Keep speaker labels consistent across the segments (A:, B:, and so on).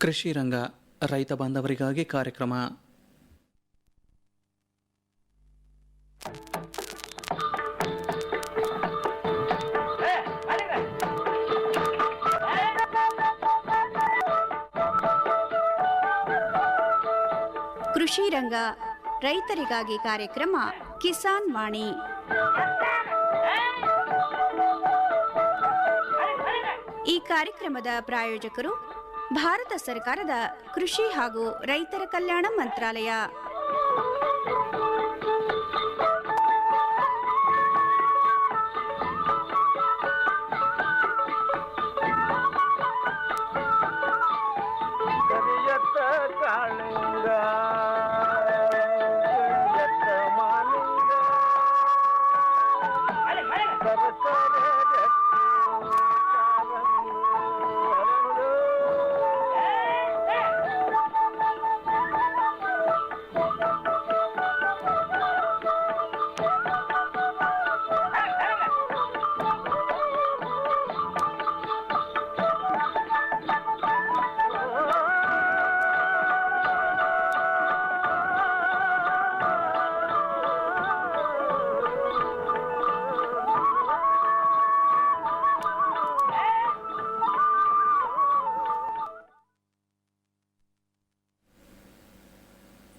A: ಕೃಷಿ ರಂಗ ರೈತ ಬಾಂಧವರಿಗಾಗಿ ಕಾರ್ಯಕ್ರಮ.
B: ಕೃಷಿ ರಂಗ ರೈತರಿಗಾಗಿ ಕಾರ್ಯಕ್ರಮ ಕಿಸಾನ್ ವಾಣಿ. ಈ ಕಾರ್ಯಕ್ರಮದ ಪ್ರಾಯೋಜಕರು ಭಾರತ ಸರ್ಕಾರದ ಕೃಷಿ ಹಾಗೂ ರೈತರ ಕಲ್ಯಾಣ ಮಂತ್ರಾಲಯ.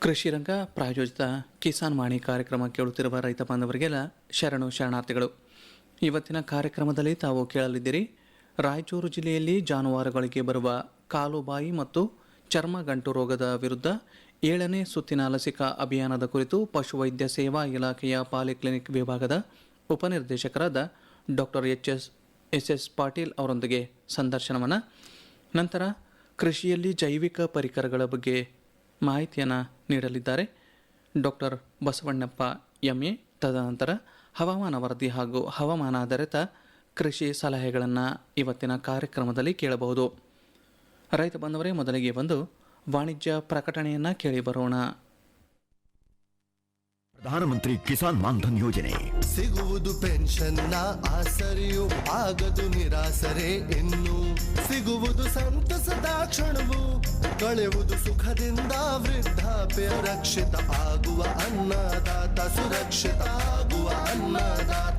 A: ಕೃಷಿ ರಂಗ ಪ್ರಾಯೋಜಿತ ಕಿಸಾನ್ ವಾಣಿ ಕಾರ್ಯಕ್ರಮ ಕೇಳುತ್ತಿರುವ ರೈತ ಬಾಂಧವರಿಗೆಲ್ಲ ಶರಣು ಶರಣಾರ್ಥಿಗಳು. ಇವತ್ತಿನ ಕಾರ್ಯಕ್ರಮದಲ್ಲಿ ತಾವು ಕೇಳಲಿದ್ದೀರಿ, ರಾಯಚೂರು ಜಿಲ್ಲೆಯಲ್ಲಿ ಜಾನುವಾರುಗಳಿಗೆ ಬರುವ ಕಾಲುಬಾಯಿ ಮತ್ತು ಚರ್ಮ ಗಂಟು ರೋಗದ ವಿರುದ್ಧ ಏಳನೇ ಸುತ್ತಿನ ಲಸಿಕಾ ಅಭಿಯಾನದ ಕುರಿತು ಪಶುವೈದ್ಯ ಸೇವಾ ಇಲಾಖೆಯ ಪಾಲಿಕ್ಲಿನಿಕ್ ವಿಭಾಗದ ಉಪನಿರ್ದೇಶಕರಾದ doctor H S S S Patil ಅವರೊಂದಿಗೆ ಸಂದರ್ಶನವನ್ನು. ನಂತರ ಕೃಷಿಯಲ್ಲಿ ಜೈವಿಕ ಪರಿಕರಗಳ ಬಗ್ಗೆ ಮಾಹಿತಿಯನ್ನು ನೀಡಲಿದ್ದಾರೆ. Doctor Basavannappa MA. ಎ ತದನಂತರ ಹವಾಮಾನ ವರದಿ ಹಾಗೂ ಹವಾಮಾನ ಆಧಾರಿತ ಕೃಷಿ ಸಲಹೆಗಳನ್ನು ಇವತ್ತಿನ ಕಾರ್ಯಕ್ರಮದಲ್ಲಿ ಕೇಳಬಹುದು. ರೈತ ಬಂದವರೇ ಮೊದಲಿಗೆ ಬಂದು ವಾಣಿಜ್ಯ ಪ್ರಕಟಣೆಯನ್ನು ಕೇಳಿ ಬರೋಣ.
C: ಪ್ರಧಾನಮಂತ್ರಿ ಕಿಸಾನ್ ಮಾನ್ಧನ್ ಯೋಜನೆ.
D: ಸಿಗುವುದು ಪೆನ್ಷನ್ನ ಆಸರಿಯು ಆಗದು ನಿರಾಸರೆ ಇನ್ನು ಸಿಗುವುದು ಸಂತಸದ ಕ್ಷಣವು ಕಳೆಯುವುದು ಸುಖದಿಂದ ವೃದ್ಧಾಪ್ಯ ರಕ್ಷಿತ ಆಗುವ ಅನ್ನದಾತ ಸುರಕ್ಷಿತ ಆಗುವ ಅನ್ನದಾತ.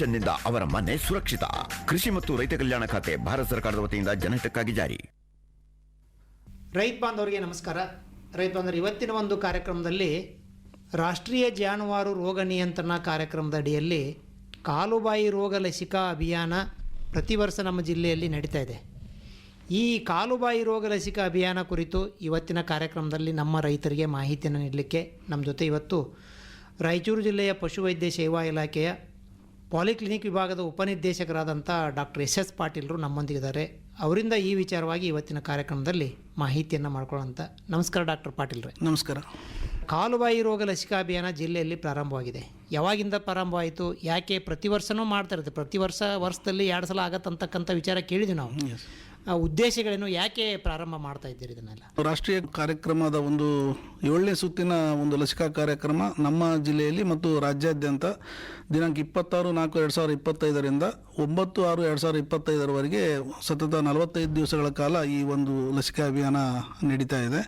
C: ಪೆನ್ಷನ್ನಿಂದ ಅವರ ಮನೆ ಸುರಕ್ಷಿತ. ಕೃಷಿ ಮತ್ತು ರೈತ ಕಲ್ಯಾಣ ಖಾತೆ ಭಾರತ ಸರ್ಕಾರದ ವತಿಯಿಂದ ಜನಹಿತಕ್ಕಾಗಿ ಜಾರಿ.
E: ರೈತ ಬಾಂಧವರಿಗೆ ನಮಸ್ಕಾರ. ರೈತ ಬಾಂಧವರು, ಇವತ್ತಿನ ಒಂದು ಕಾರ್ಯಕ್ರಮದಲ್ಲಿ ರಾಷ್ಟ್ರೀಯ ಜಾನುವಾರು ರೋಗ ನಿಯಂತ್ರಣ ಕಾರ್ಯಕ್ರಮದ ಅಡಿಯಲ್ಲಿ ಕಾಲುಬಾಯಿ ರೋಗ ಲಸಿಕಾ ಅಭಿಯಾನ ಪ್ರತಿ ವರ್ಷ ನಮ್ಮ ಜಿಲ್ಲೆಯಲ್ಲಿ ನಡೀತಾ ಇದೆ. ಈ ಕಾಲುಬಾಯಿ ರೋಗ ಲಸಿಕಾ ಅಭಿಯಾನ ಕುರಿತು ಇವತ್ತಿನ ಕಾರ್ಯಕ್ರಮದಲ್ಲಿ ನಮ್ಮ ರೈತರಿಗೆ ಮಾಹಿತಿಯನ್ನು ನೀಡಲಿಕ್ಕೆ ನಮ್ಮ ಜೊತೆ ಇವತ್ತು ರಾಯಚೂರು ಜಿಲ್ಲೆಯ ಪಶುವೈದ್ಯ ಸೇವಾ ಇಲಾಖೆಯ ಪಾಲಿಕ್ಲಿನಿಕ್ ವಿಭಾಗದ ಉಪನಿರ್ದೇಶಕರಾದಂಥ ಡಾಕ್ಟರ್ ಎಸ್ ಎಸ್ ಪಾಟೀಲ್ರು ನಮ್ಮೊಂದಿಗಿದ್ದಾರೆ. ಅವರಿಂದ ಈ ವಿಚಾರವಾಗಿ ಇವತ್ತಿನ ಕಾರ್ಯಕ್ರಮದಲ್ಲಿ ಮಾಹಿತಿಯನ್ನು ಮಾಡ್ಕೊಳ್ಳೋಂಥ ನಮಸ್ಕಾರ ಡಾಕ್ಟರ್ ಪಾಟೀಲ್ರೆ.
A: ನಮಸ್ಕಾರ.
E: ಕಾಲುಬಾಯಿ ರೋಗ ಲಸಿಕಾ ಅಭಿಯಾನ ಜಿಲ್ಲೆಯಲ್ಲಿ ಪ್ರಾರಂಭವಾಗಿದೆ. ಯಾವಾಗಿಂದ ಪ್ರಾರಂಭವಾಯಿತು? ಯಾಕೆ ಪ್ರತಿ ವರ್ಷವೂ ಮಾಡ್ತಾ ಇರುತ್ತೆ ಪ್ರತಿ ವರ್ಷ ವರ್ಷದಲ್ಲಿ ಎರಡು ಸಲ ಆಗತ್ತಂತಕ್ಕಂಥ ವಿಚಾರ ಕೇಳಿದ್ವಿ ನಾವು. ಉದ್ದೇಶಗಳೇನು ಯಾಕೆ ಪ್ರಾರಂಭ ಮಾಡ್ತಾ ಇದ್ದೀರಿ ಇದನ್ನೆಲ್ಲ?
F: ರಾಷ್ಟ್ರೀಯ ಕಾರ್ಯಕ್ರಮದ ಒಂದು ಏಳನೇ ಸುತ್ತಿನ ಒಂದು ಲಸಿಕಾ ಕಾರ್ಯಕ್ರಮ ನಮ್ಮ ಜಿಲ್ಲೆಯಲ್ಲಿ ಮತ್ತು ರಾಜ್ಯಾದ್ಯಂತ ದಿನಾಂಕ ಇಪ್ಪತ್ತಾರು ನಾಲ್ಕು ಎರಡು ಸಾವಿರದ ಇಪ್ಪತ್ತೈದರಿಂದ ಒಂಬತ್ತು ಆರು ಎರಡು ಸಾವಿರದ ಇಪ್ಪತ್ತೈದರವರೆಗೆ ಸತತ ನಲವತ್ತೈದು ದಿವಸಗಳ ಕಾಲ ಈ ಒಂದು ಲಸಿಕಾ ಅಭಿಯಾನ ನಡೀತಾ ಇದೆ.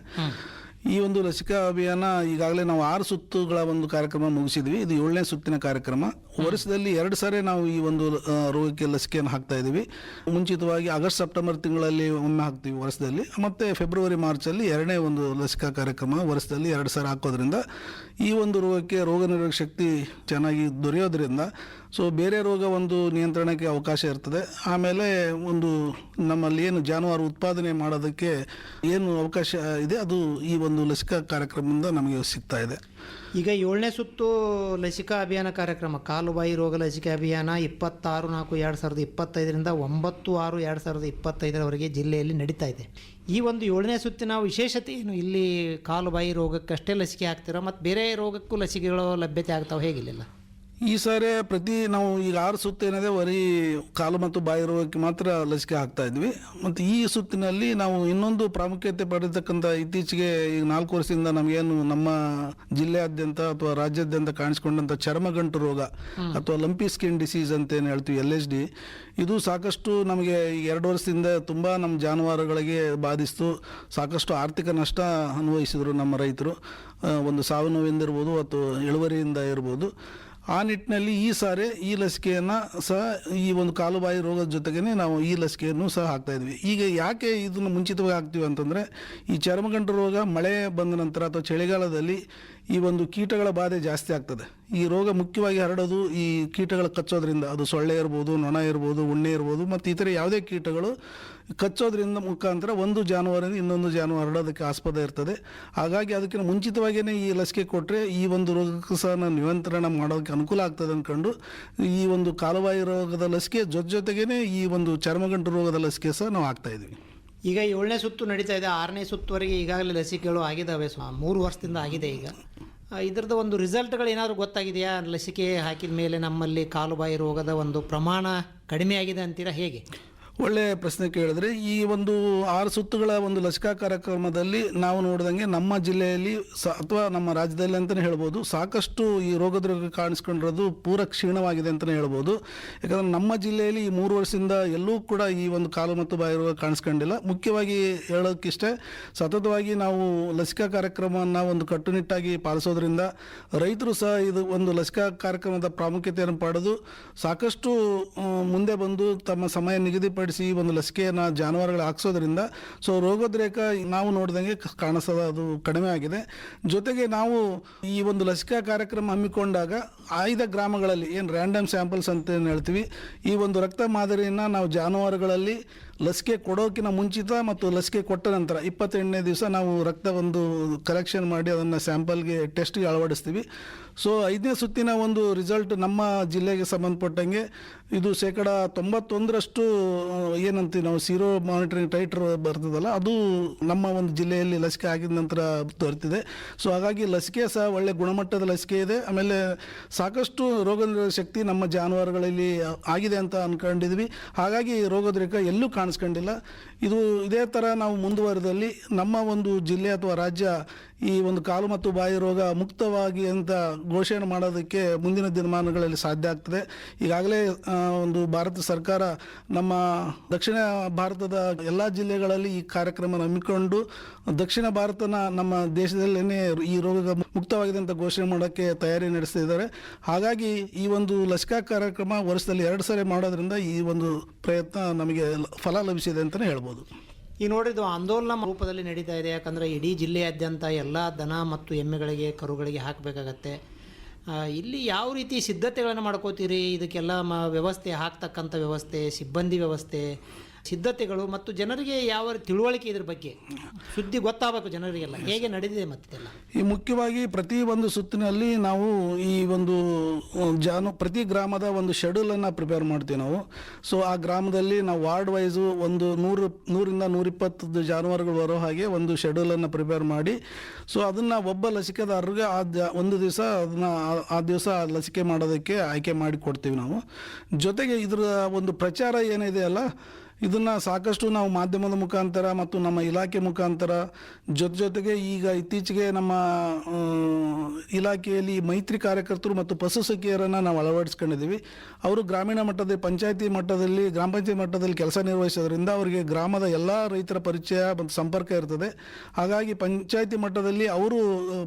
F: ಈ ಒಂದು ಲಸಿಕಾ ಅಭಿಯಾನ ಈಗಾಗಲೇ ನಾವು ಆರು ಸುತ್ತುಗಳ ಒಂದು ಕಾರ್ಯಕ್ರಮ ಮುಗಿಸಿದ್ವಿ. ಇದು ಏಳನೇ ಸುತ್ತಿನ ಕಾರ್ಯಕ್ರಮ. ವರ್ಷದಲ್ಲಿ ಎರಡು ಸಾರಿ ನಾವು ಈ ಒಂದು ರೋಗಕ್ಕೆ ಲಸಿಕೆಯನ್ನು ಹಾಕ್ತಾ ಇದ್ದೀವಿ. ಮುಂಚಿತವಾಗಿ ಆಗಸ್ಟ್, ಸೆಪ್ಟೆಂಬರ್ ತಿಂಗಳಲ್ಲಿ ಒಮ್ಮೆ ಹಾಕ್ತೀವಿ ವರ್ಷದಲ್ಲಿ. ಮತ್ತು ಫೆಬ್ರವರಿ, ಮಾರ್ಚಲ್ಲಿ ಎರಡನೇ ಒಂದು ಲಸಿಕಾ ಕಾರ್ಯಕ್ರಮ ವರ್ಷದಲ್ಲಿ ಎರಡು ಸಾರಿ ಹಾಕೋದ್ರಿಂದ ಈ ಒಂದು ರೋಗಕ್ಕೆ ರೋಗ ನಿರೋಧಕ ಶಕ್ತಿ ಚೆನ್ನಾಗಿ ದೊರೆಯೋದ್ರಿಂದ ಸೊ ಬೇರೆ ರೋಗ ಒಂದು ನಿಯಂತ್ರಣಕ್ಕೆ ಅವಕಾಶ ಇರ್ತದೆ. ಆಮೇಲೆ ಒಂದು ನಮ್ಮಲ್ಲಿ ಏನು ಜಾನುವಾರು ಉತ್ಪಾದನೆ ಮಾಡೋದಕ್ಕೆ ಏನು ಅವಕಾಶ ಇದೆ, ಅದು ಈ ಒಂದು ಲಸಿಕಾ ಕಾರ್ಯಕ್ರಮದಿಂದ ನಮಗೆ ಸಿಗ್ತಾ ಇದೆ.
E: ಈಗ ಏಳನೇ ಸುತ್ತು ಲಸಿಕಾ ಅಭಿಯಾನ ಕಾರ್ಯಕ್ರಮ, ಕಾಲುಬಾಯಿ ರೋಗ ಲಸಿಕೆ ಅಭಿಯಾನ ಇಪ್ಪತ್ತಾರು ನಾಲ್ಕು ಎರಡು ಸಾವಿರದ ಇಪ್ಪತ್ತೈದರಿಂದ ಒಂಬತ್ತು ಆರು ಎರಡು ಸಾವಿರದ ಇಪ್ಪತ್ತೈದರವರೆಗೆ ಜಿಲ್ಲೆಯಲ್ಲಿ ನಡೀತಾ ಇದೆ. ಈ ಒಂದು ಏಳನೇ ಸುತ್ತಿನ ವಿಶೇಷತೆ ಏನು? ಇಲ್ಲಿ ಕಾಲುಬಾಯಿ ರೋಗಕ್ಕಷ್ಟೇ ಲಸಿಕೆ ಹಾಕ್ತೀರಾ? ಮತ್ತು ಬೇರೆ ರೋಗಕ್ಕೂ ಲಸಿಕೆಗಳು ಲಭ್ಯತೆ ಆಗ್ತಾವೆ ಹೇಗಿಲ್ಲ?
F: ಈ ಸಾರಿ ಪ್ರತಿ ನಾವು ಈಗ ಆರು ಸುತ್ತು ಏನಿದೆ ಬರೀ ಕಾಲು ಮತ್ತು ಬಾಯಿ ರೋಗಕ್ಕೆ ಮಾತ್ರ ಲಸಿಕೆ ಹಾಕ್ತಾ ಇದ್ವಿ. ಮತ್ತು ಈ ಸುತ್ತಿನಲ್ಲಿ ನಾವು ಇನ್ನೊಂದು ಪ್ರಾಮುಖ್ಯತೆ ಪಡೆದಕ್ಕಂಥ ಇತ್ತೀಚೆಗೆ ಈಗ ನಾಲ್ಕು ವರ್ಷದಿಂದ ನಮಗೇನು ನಮ್ಮ ಜಿಲ್ಲೆಯಾದ್ಯಂತ ಅಥವಾ ರಾಜ್ಯಾದ್ಯಂತ ಕಾಣಿಸ್ಕೊಂಡಂಥ ಚರ್ಮಗಂಟು ರೋಗ ಅಥವಾ ಲಂಪಿ ಸ್ಕಿನ್ ಡಿಸೀಸ್ ಅಂತ ಏನು ಹೇಳ್ತೀವಿ ಎಲ್ ಎಚ್ ಡಿ. ಇದು ಸಾಕಷ್ಟು ನಮಗೆ ಈ ಎರಡು ವರ್ಷದಿಂದ ತುಂಬ ನಮ್ಮ ಜಾನುವಾರುಗಳಿಗೆ ಬಾಧಿಸ್ತು. ಸಾಕಷ್ಟು ಆರ್ಥಿಕ ನಷ್ಟ ಅನುಭವಿಸಿದರು ನಮ್ಮ ರೈತರು. ಒಂದು ಸಾವು ನೋವಿಂದಿರ್ಬೋದು ಅಥವಾ ಇಳುವರಿಯಿಂದ ಇರ್ಬೋದು. ಆ ನಿಟ್ಟಿನಲ್ಲಿ ಈ ಸಾರಿ ಈ ಲಸಿಕೆಯನ್ನು ಸಹ ಈ ಒಂದು ಕಾಲುಬಾಯಿ ರೋಗದ ಜೊತೆಗೇ ನಾವು ಈ ಲಸಿಕೆಯನ್ನು ಸಹ ಹಾಕ್ತಾ ಇದ್ವಿ. ಈಗ ಯಾಕೆ ಇದನ್ನು ಮುಂಚಿತವಾಗಿ ಹಾಕ್ತೀವಿ ಅಂತಂದರೆ ಈ ಚರ್ಮಗಂಟು ರೋಗ ಮಳೆ ಬಂದ ನಂತರ ಅಥವಾ ಚಳಿಗಾಲದಲ್ಲಿ ಈ ಒಂದು ಕೀಟಗಳ ಬಾಧೆ ಜಾಸ್ತಿ ಆಗ್ತದೆ. ಈ ರೋಗ ಮುಖ್ಯವಾಗಿ ಹರಡೋದು ಈ ಕೀಟಗಳು ಕಚ್ಚೋದ್ರಿಂದ. ಅದು ಸೊಳ್ಳೆ ಇರ್ಬೋದು, ನೊಣ ಇರ್ಬೋದು, ಉಣ್ಣೆ ಇರ್ಬೋದು, ಮತ್ತು ಇತರೆ ಯಾವುದೇ ಕೀಟಗಳು ಕಚ್ಚೋದ್ರಿಂದ ಮುಖಾಂತರ ಒಂದು ಜಾನುವಾರಿಂದ ಇನ್ನೊಂದು ಜಾನುವಾರು ಹರಡೋದಕ್ಕೆ ಆಸ್ಪದ ಇರ್ತದೆ. ಹಾಗಾಗಿ ಅದಕ್ಕಿಂತ ಮುಂಚಿತವಾಗಿಯೇ ಈ ಲಸಿಕೆ ಕೊಟ್ಟರೆ ಈ ಒಂದು ರೋಗಕ್ಕೆ ಸಹ ನಾವು ನಿಯಂತ್ರಣ ಮಾಡೋದಕ್ಕೆ ಅನುಕೂಲ ಆಗ್ತದೆ ಅಂದ್ಕೊಂಡು ಈ ಒಂದು ಕಾಲುಬಾಯಿ ರೋಗದ ಲಸಿಕೆ ಜೊತೆ ಜೊತೆಗೇ ಈ ಒಂದು ಚರ್ಮಗಂಟು ರೋಗದ ಲಸಿಕೆ ಸಹ ನಾವು ಹಾಕ್ತಾ ಇದ್ವಿ
E: ಈಗ ಏಳನೇ ಸುತ್ತು ನಡೀತಾ ಇದೆ. ಆರನೇ ಸುತ್ತುವರೆಗೆ ಈಗಾಗಲೇ ಲಸಿಕೆಗಳು ಆಗಿದ್ದಾವೆ. ಸೊ ಮೂರು ವರ್ಷದಿಂದ ಆಗಿದೆ ಈಗ. ಇದ್ರದ್ದು ಒಂದು ರಿಸಲ್ಟ್ಗಳು ಏನಾದರೂ ಗೊತ್ತಾಗಿದೆಯಾ? ಲಸಿಕೆ ಹಾಕಿದ ಮೇಲೆ ನಮ್ಮಲ್ಲಿ ಕಾಲುಬಾಯಿ ರೋಗದ ಒಂದು ಪ್ರಮಾಣ ಕಡಿಮೆ ಆಗಿದೆ ಅಂತೀರಾ? ಹೇಗೆ?
F: ಒಳ್ಳೆಯ ಪ್ರಶ್ನೆ ಕೇಳಿದ್ರೆ, ಈ ಒಂದು ಆರು ಸುತ್ತುಗಳ ಒಂದು ಲಸಿಕಾ ಕಾರ್ಯಕ್ರಮದಲ್ಲಿ ನಾವು ನೋಡಿದಂಗೆ ನಮ್ಮ ಜಿಲ್ಲೆಯಲ್ಲಿ ಸ, ಅಥವಾ ನಮ್ಮ ರಾಜ್ಯದಲ್ಲಿ ಅಂತಲೇ ಹೇಳ್ಬೋದು, ಸಾಕಷ್ಟು ಈ ರೋಗದ ರೋಗ ಕಾಣಿಸ್ಕೊಂಡಿರೋದು ಪೂರ ಕ್ಷೀಣವಾಗಿದೆ ಅಂತಲೇ ಹೇಳ್ಬೋದು. ಯಾಕಂದರೆ ನಮ್ಮ ಜಿಲ್ಲೆಯಲ್ಲಿ ಈ ಮೂರು ವರ್ಷದಿಂದ ಎಲ್ಲೂ ಕೂಡ ಈ ಒಂದು ಕಾಲು ಮತ್ತು ಬಾಯಿ ರೋಗ ಕಾಣಿಸ್ಕೊಂಡಿಲ್ಲ. ಮುಖ್ಯವಾಗಿ ಹೇಳೋಕ್ಕಿಷ್ಟೇ ಸತತವಾಗಿ ನಾವು ಲಸಿಕಾ ಕಾರ್ಯಕ್ರಮವನ್ನು ಒಂದು ಕಟ್ಟುನಿಟ್ಟಾಗಿ ಪಾಲಿಸೋದ್ರಿಂದ ರೈತರು ಸಹ ಇದು ಒಂದು ಲಸಿಕಾ ಕಾರ್ಯಕ್ರಮದ ಪ್ರಾಮುಖ್ಯತೆಯನ್ನು ಪಡೆದು ಸಾಕಷ್ಟು ಮುಂದೆ ಬಂದು ತಮ್ಮ ಸಮಯ ನಿಗದಿಪಡಿಸಿ ಈ ಒಂದು ಲಸಿಕೆಯನ್ನು ಜಾನುವಾರುಗಳು ಹಾಕ್ಸೋದ್ರಿಂದ, ಸೊ ರೋಗೋದ್ರೇಕ ನಾವು ನೋಡಿದಂಗೆ ಕಾಣಿಸೋದ ಅದು ಕಡಿಮೆ ಆಗಿದೆ. ಜೊತೆಗೆ ನಾವು ಈ ಒಂದು ಲಸಿಕಾ ಕಾರ್ಯಕ್ರಮ ಹಮ್ಮಿಕೊಂಡಾಗ ಆಯ್ದ ಗ್ರಾಮಗಳಲ್ಲಿ ಏನು ರ್ಯಾಂಡಮ್ ಸ್ಯಾಂಪಲ್ಸ್ ಅಂತ ಏನು ಹೇಳ್ತೀವಿ, ಈ ಒಂದು ರಕ್ತ ಮಾದರಿಯನ್ನು ನಾವು ಜಾನುವಾರುಗಳಲ್ಲಿ ಲಸಿಕೆ ಕೊಡೋಕಿನ ಮುಂಚಿತ ಮತ್ತು ಲಸಿಕೆ ಕೊಟ್ಟ ನಂತರ ಇಪ್ಪತ್ತೆಂಟನೇ ದಿವಸ ನಾವು ರಕ್ತ ಒಂದು ಕಲೆಕ್ಷನ್ ಮಾಡಿ ಅದನ್ನು ಸ್ಯಾಂಪಲ್ಗೆ ಟೆಸ್ಟ್ಗೆ ಅಳವಡಿಸ್ತೀವಿ. ಸೊ ಐದನೇ ಸುತ್ತಿನ ಒಂದು ರಿಸಲ್ಟ್ ನಮ್ಮ ಜಿಲ್ಲೆಗೆ ಸಂಬಂಧಪಟ್ಟಂಗೆ ಇದು ಶೇಕಡ ತೊಂಬತ್ತೊಂದರಷ್ಟು ಏನಂತೀವಿ ನಾವು ಸೀರೋ ಮಾನಿಟರಿಂಗ್ ಟೈಟ್ರ್ ಬರ್ತದಲ್ಲ, ಅದು ನಮ್ಮ ಒಂದು ಜಿಲ್ಲೆಯಲ್ಲಿ ಲಸಿಕೆ ಆಗಿದ ನಂತರ ತೋರ್ತಿದೆ ಸೊ ಹಾಗಾಗಿ ಲಸಿಕೆ ಸಹ ಒಳ್ಳೆ ಗುಣಮಟ್ಟದ ಲಸಿಕೆ ಇದೆ. ಆಮೇಲೆ ಸಾಕಷ್ಟು ರೋಗನಿರೋಧಕ ಶಕ್ತಿ ನಮ್ಮ ಜಾನುವಾರುಗಳಲ್ಲಿ ಆಗಿದೆ ಅಂತ ಅಂದ್ಕೊಂಡಿದ್ವಿ ಹಾಗಾಗಿ ರೋಗದ್ರೇಕ ಎಲ್ಲೂ ಕಾಣಿಸ್ಕೊಂಡಿಲ್ಲ. ಇದು ಇದೇ ಥರ ನಾವು ಮುಂದುವರೆದಲ್ಲಿ ನಮ್ಮ ಒಂದು ಜಿಲ್ಲೆ ಅಥವಾ ರಾಜ್ಯ ಈ ಒಂದು ಕಾಲು ಮತ್ತು ಬಾಯಿ ರೋಗ ಮುಕ್ತವಾಗಿ ಅಂತ ಘೋಷಣೆ ಮಾಡೋದಕ್ಕೆ ಮುಂದಿನ ದಿನಮಾನಗಳಲ್ಲಿ ಸಾಧ್ಯ ಆಗ್ತದೆ. ಈಗಾಗಲೇ ಒಂದು ಭಾರತ ಸರ್ಕಾರ ನಮ್ಮ ದಕ್ಷಿಣ ಭಾರತದ ಎಲ್ಲ ಜಿಲ್ಲೆಗಳಲ್ಲಿ ಈ ಕಾರ್ಯಕ್ರಮ ಹಮ್ಮಿಕೊಂಡು ದಕ್ಷಿಣ ಭಾರತನ ನಮ್ಮ ದೇಶದಲ್ಲೇ ಈ ರೋಗ ಮುಕ್ತವಾಗಿದೆ ಅಂತ ಘೋಷಣೆ ಮಾಡೋಕ್ಕೆ ತಯಾರಿ ನಡೆಸ್ತಿದ್ದಾರೆ. ಹಾಗಾಗಿ ಈ ಒಂದು ಲಸಿಕಾ ಕಾರ್ಯಕ್ರಮ ವರ್ಷದಲ್ಲಿ ಎರಡು ಸಾರಿ ಮಾಡೋದ್ರಿಂದ ಈ ಒಂದು ಪ್ರಯತ್ನ ನಮಗೆ ಫಲ ಲಭಿಸಿದೆ ಅಂತಲೇ ಹೇಳ್ಬೋದು.
E: ಈ ನೋಡಿದ್ದು ಆಂದೋಲನ ರೂಪದಲ್ಲಿ ನಡೀತಾ ಇದೆ. ಯಾಕಂದರೆ ಇಡೀ ಜಿಲ್ಲೆಯಾದ್ಯಂತ ಎಲ್ಲ ದನ ಮತ್ತು ಎಮ್ಮೆಗಳಿಗೆ, ಕರುಗಳಿಗೆ ಹಾಕಬೇಕಾಗತ್ತೆ. ಇಲ್ಲಿ ಯಾವ ರೀತಿ ಸಿದ್ಧತೆಗಳನ್ನು ಮಾಡ್ಕೋತೀರಿ? ಇದಕ್ಕೆಲ್ಲ ಮ, ವ್ಯವಸ್ಥೆ, ಹಾಕ್ತಕ್ಕಂಥ ವ್ಯವಸ್ಥೆ, ಸಿಬ್ಬಂದಿ ವ್ಯವಸ್ಥೆ ಸಿದ್ಧತೆಗಳು ಮತ್ತು ಜನರಿಗೆ ಯಾವ ತಿಳುವಳಿಕೆ ಇದ್ರ ಬಗ್ಗೆ ಸುದ್ದಿ ಗೊತ್ತಾಗಬೇಕು ಜನರಿಗೆಲ್ಲ. ಹೇಗೆ ನಡೆದಿದೆ ಮತ್ತೆಲ್ಲ
F: ಈ ಮುಖ್ಯವಾಗಿ ಪ್ರತಿ ಒಂದು ಸುತ್ತಿನಲ್ಲಿ ನಾವು ಈ ಒಂದು ಜಾನು ಪ್ರತಿ ಗ್ರಾಮದ ಒಂದು ಶೆಡ್ಯೂಲನ್ನು ಪ್ರಿಪೇರ್ ಮಾಡ್ತೀವಿ ನಾವು. ಸೊ ಆ ಗ್ರಾಮದಲ್ಲಿ ನಾವು ವಾರ್ಡ್ ವೈಸು ಒಂದು ನೂರು ನೂರಿಂದ ನೂರಿಪ್ಪತ್ತು ಜಾನುವಾರುಗಳು ಬರೋ ಹಾಗೆ ಒಂದು ಶೆಡ್ಯೂಲನ್ನು ಪ್ರಿಪೇರ್ ಮಾಡಿ. ಸೊ ಅದನ್ನು ಒಬ್ಬ ಲಸಿಕೆದಾರರಿಗೆ ಆ ಒಂದು ದಿವಸ ಅದನ್ನು ಆ ದಿವಸ ಲಸಿಕೆ ಮಾಡೋದಕ್ಕೆ ಆಯ್ಕೆ ಮಾಡಿ ಕೊಡ್ತೀವಿ ನಾವು. ಜೊತೆಗೆ ಇದರ ಒಂದು ಪ್ರಚಾರ ಏನಿದೆ ಅಲ್ಲ ಇದನ್ನು ಸಾಕಷ್ಟು ನಾವು ಮಾಧ್ಯಮದ ಮುಖಾಂತರ ಮತ್ತು ನಮ್ಮ ಇಲಾಖೆ ಮುಖಾಂತರ ಜೊತೆ ಜೊತೆಗೆ ಈಗ ಇತ್ತೀಚೆಗೆ ನಮ್ಮ ಇಲಾಖೆಯಲ್ಲಿ ಮೈತ್ರಿ ಕಾರ್ಯಕರ್ತರು ಮತ್ತು ಪಶು ಸಖಿಯರನ್ನು ನಾವು ಅಳವಡಿಸ್ಕೊಂಡಿದ್ದೀವಿ. ಅವರು ಗ್ರಾಮೀಣ ಮಟ್ಟದ, ಪಂಚಾಯತಿ ಮಟ್ಟದಲ್ಲಿ, ಗ್ರಾಮ ಪಂಚಾಯತಿ ಮಟ್ಟದಲ್ಲಿ ಕೆಲಸ ನಿರ್ವಹಿಸೋದ್ರಿಂದ ಅವರಿಗೆ ಗ್ರಾಮದ ಎಲ್ಲ ರೈತರ ಪರಿಚಯ ಮತ್ತು ಸಂಪರ್ಕ ಇರ್ತದೆ. ಹಾಗಾಗಿ ಪಂಚಾಯತಿ ಮಟ್ಟದಲ್ಲಿ ಅವರು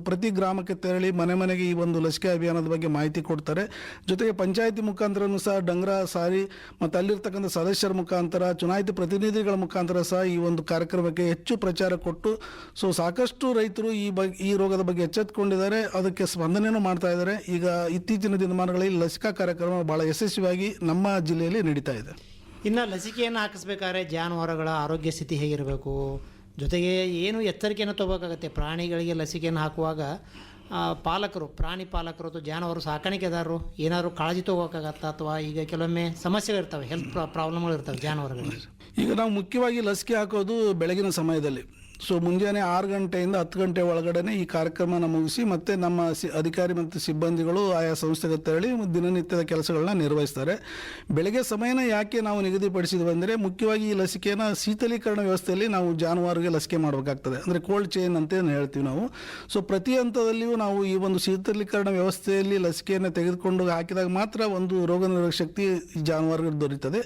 F: ಪ್ರತಿ ಗ್ರಾಮಕ್ಕೆ ತೆರಳಿ ಮನೆ ಮನೆಗೆ ಈ ಒಂದು ಲಸಿಕೆ ಅಭಿಯಾನದ ಬಗ್ಗೆ ಮಾಹಿತಿ ಕೊಡ್ತಾರೆ. ಜೊತೆಗೆ ಪಂಚಾಯತಿ ಮುಖಾಂತರನೂ ಸಹ ಡಂಗ್ರ ಸಾರಿ ಮತ್ತು ಅಲ್ಲಿರ್ತಕ್ಕಂಥ ಸದಸ್ಯರ ಮುಖಾಂತರ ಚುನಾಯಿತ ಪ್ರತಿನಿಧಿಗಳ ಮುಖಾಂತರ ಸಹ ಈ ಒಂದು ಕಾರ್ಯಕ್ರಮಕ್ಕೆ ಹೆಚ್ಚು ಪ್ರಚಾರ ಕೊಟ್ಟು ಸೊ ಸಾಕಷ್ಟು ರೈತರು ಈ ಬಗ್ಗೆ ಈ ರೋಗದ ಬಗ್ಗೆ ಎಚ್ಚೆತ್ತುಕೊಂಡಿದ್ದಾರೆ ಅದಕ್ಕೆ ಸ್ಪಂದನೆಯೂ ಮಾಡ್ತಾ ಇದ್ದಾರೆ. ಈಗ ಇತ್ತೀಚಿನ ದಿನಮಾನಗಳಲ್ಲಿ ಲಸಿಕಾ ಕಾರ್ಯಕ್ರಮ ಭಾಳ ಯಶಸ್ವಿಯಾಗಿ ನಮ್ಮ ಜಿಲ್ಲೆಯಲ್ಲಿ ನಡೀತಾ ಇದೆ.
E: ಇನ್ನು ಲಸಿಕೆಯನ್ನು ಹಾಕಿಸ್ಬೇಕಾದ್ರೆ ಜಾನುವಾರುಗಳ ಆರೋಗ್ಯ ಸ್ಥಿತಿ ಹೇಗಿರಬೇಕು? ಜೊತೆಗೆ ಏನು ಎಚ್ಚರಿಕೆಯನ್ನು ತಗೋಬೇಕಾಗತ್ತೆ? ಪ್ರಾಣಿಗಳಿಗೆ ಲಸಿಕೆಯನ್ನು ಹಾಕುವಾಗ ಪಾಲಕರು, ಪ್ರಾಣಿ ಪಾಲಕರು ಅಥವಾ ಜಾನುವಾರು ಸಾಕಾಣಿಕೆದಾರರು ಏನಾದರೂ ಕಾಳಜಿ ತಗೋಕ್ಕಾಗತ್ತ ಅಥವಾ ಈಗ ಕೆಲವೊಮ್ಮೆ ಸಮಸ್ಯೆಗಳಿರ್ತವೆ ಹೆಲ್ತ್ ಪ್ರಾಬ್ಲಮ್ಗಳು ಇರ್ತವೆ ಜಾನುವಾರುಗಳಿಗೆ?
F: ಈಗ ನಾವು ಮುಖ್ಯವಾಗಿ ಲಸಿಕೆ ಹಾಕೋದು ಬೆಳಗಿನ ಸಮಯದಲ್ಲಿ. ಸೊ ಮುಂಜಾನೆ ಆರು ಗಂಟೆಯಿಂದ ಹತ್ತು ಗಂಟೆ ಒಳಗಡೆ ಈ ಕಾರ್ಯಕ್ರಮನ ಮುಗಿಸಿ ಮತ್ತೆ ನಮ್ಮ ಸಿ, ಅಧಿಕಾರಿ ಮತ್ತು ಸಿಬ್ಬಂದಿಗಳು ಆಯಾ ಸಂಸ್ಥೆಗೆ ತೆರಳಿ ದಿನನಿತ್ಯದ ಕೆಲಸಗಳನ್ನ ನಿರ್ವಹಿಸ್ತಾರೆ. ಬೆಳಗ್ಗೆ ಸಮಯನ ಯಾಕೆ ನಾವು ನಿಗದಿಪಡಿಸಿದ್ವಿ ಅಂದರೆ ಮುಖ್ಯವಾಗಿ ಈ ಲಸಿಕೆನ ಶೀತಲೀಕರಣ ವ್ಯವಸ್ಥೆಯಲ್ಲಿ ನಾವು ಜಾನುವಾರಿಗೆ ಲಸಿಕೆ ಮಾಡಬೇಕಾಗ್ತದೆ. ಅಂದರೆ ಕೋಲ್ಡ್ ಚೈನ್ ಅಂತ ಹೇಳ್ತೀವಿ ನಾವು. ಸೊ ಪ್ರತಿ ಹಂತದಲ್ಲಿಯೂ ನಾವು ಈ ಒಂದು ಶೀತಲೀಕರಣ ವ್ಯವಸ್ಥೆಯಲ್ಲಿ ಲಸಿಕೆಯನ್ನು ತೆಗೆದುಕೊಂಡು ಹಾಕಿದಾಗ ಮಾತ್ರ ಒಂದು ರೋಗ ನಿರೋಧಕ ಶಕ್ತಿ ಜಾನುವಾರುಗಳು ದೊರೆಯುತ್ತದೆ